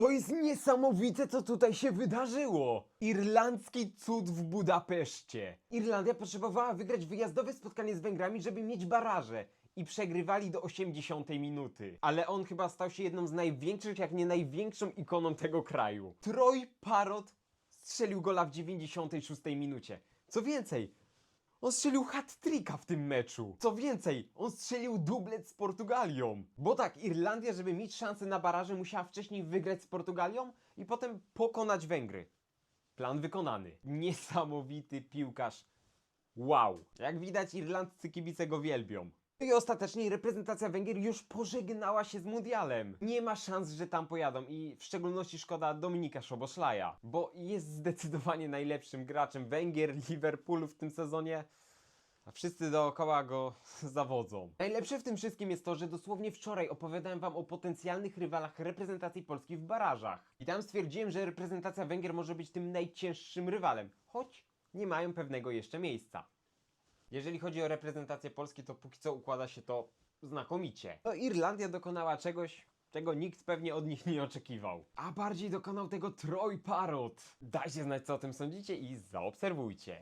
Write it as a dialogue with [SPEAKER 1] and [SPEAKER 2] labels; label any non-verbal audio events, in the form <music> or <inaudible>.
[SPEAKER 1] To jest niesamowite, co tutaj się wydarzyło! Irlandzki cud w Budapeszcie. Irlandia potrzebowała wygrać wyjazdowe spotkanie z Węgrami, żeby mieć baraże. I przegrywali do 80 minuty. Ale on chyba stał się jedną z największych, jak nie największą ikoną tego kraju. Troy Parrot strzelił gola w 96 minucie. Co więcej, on strzelił hat-tricka w tym meczu. Co więcej, on strzelił dublet z Portugalią. Bo tak, Irlandia, żeby mieć szansę na baraże, musiała wcześniej wygrać z Portugalią i potem pokonać Węgry. Plan wykonany. Niesamowity piłkarz. Wow. Jak widać, irlandzcy kibice go wielbią. No I ostatecznie reprezentacja Węgier już pożegnała się z mundialem. Nie ma szans, że tam pojadą i w szczególności szkoda Dominika Szoboszlaja, bo jest zdecydowanie najlepszym graczem Węgier, <laughs> Liverpoolu w tym sezonie, a wszyscy dookoła go <laughs> zawodzą. Najlepsze w tym wszystkim jest to, że dosłownie wczoraj opowiadałem wam o potencjalnych rywalach reprezentacji Polski w barażach. I tam stwierdziłem, że reprezentacja Węgier może być tym najcięższym rywalem, choć nie mają pewnego jeszcze miejsca. Jeżeli chodzi o reprezentację Polski, to póki co układa się to znakomicie. No Irlandia dokonała czegoś, czego nikt pewnie od nich nie oczekiwał. A bardziej dokonał tego Troy Parrot. Dajcie znać, co o tym sądzicie i zaobserwujcie.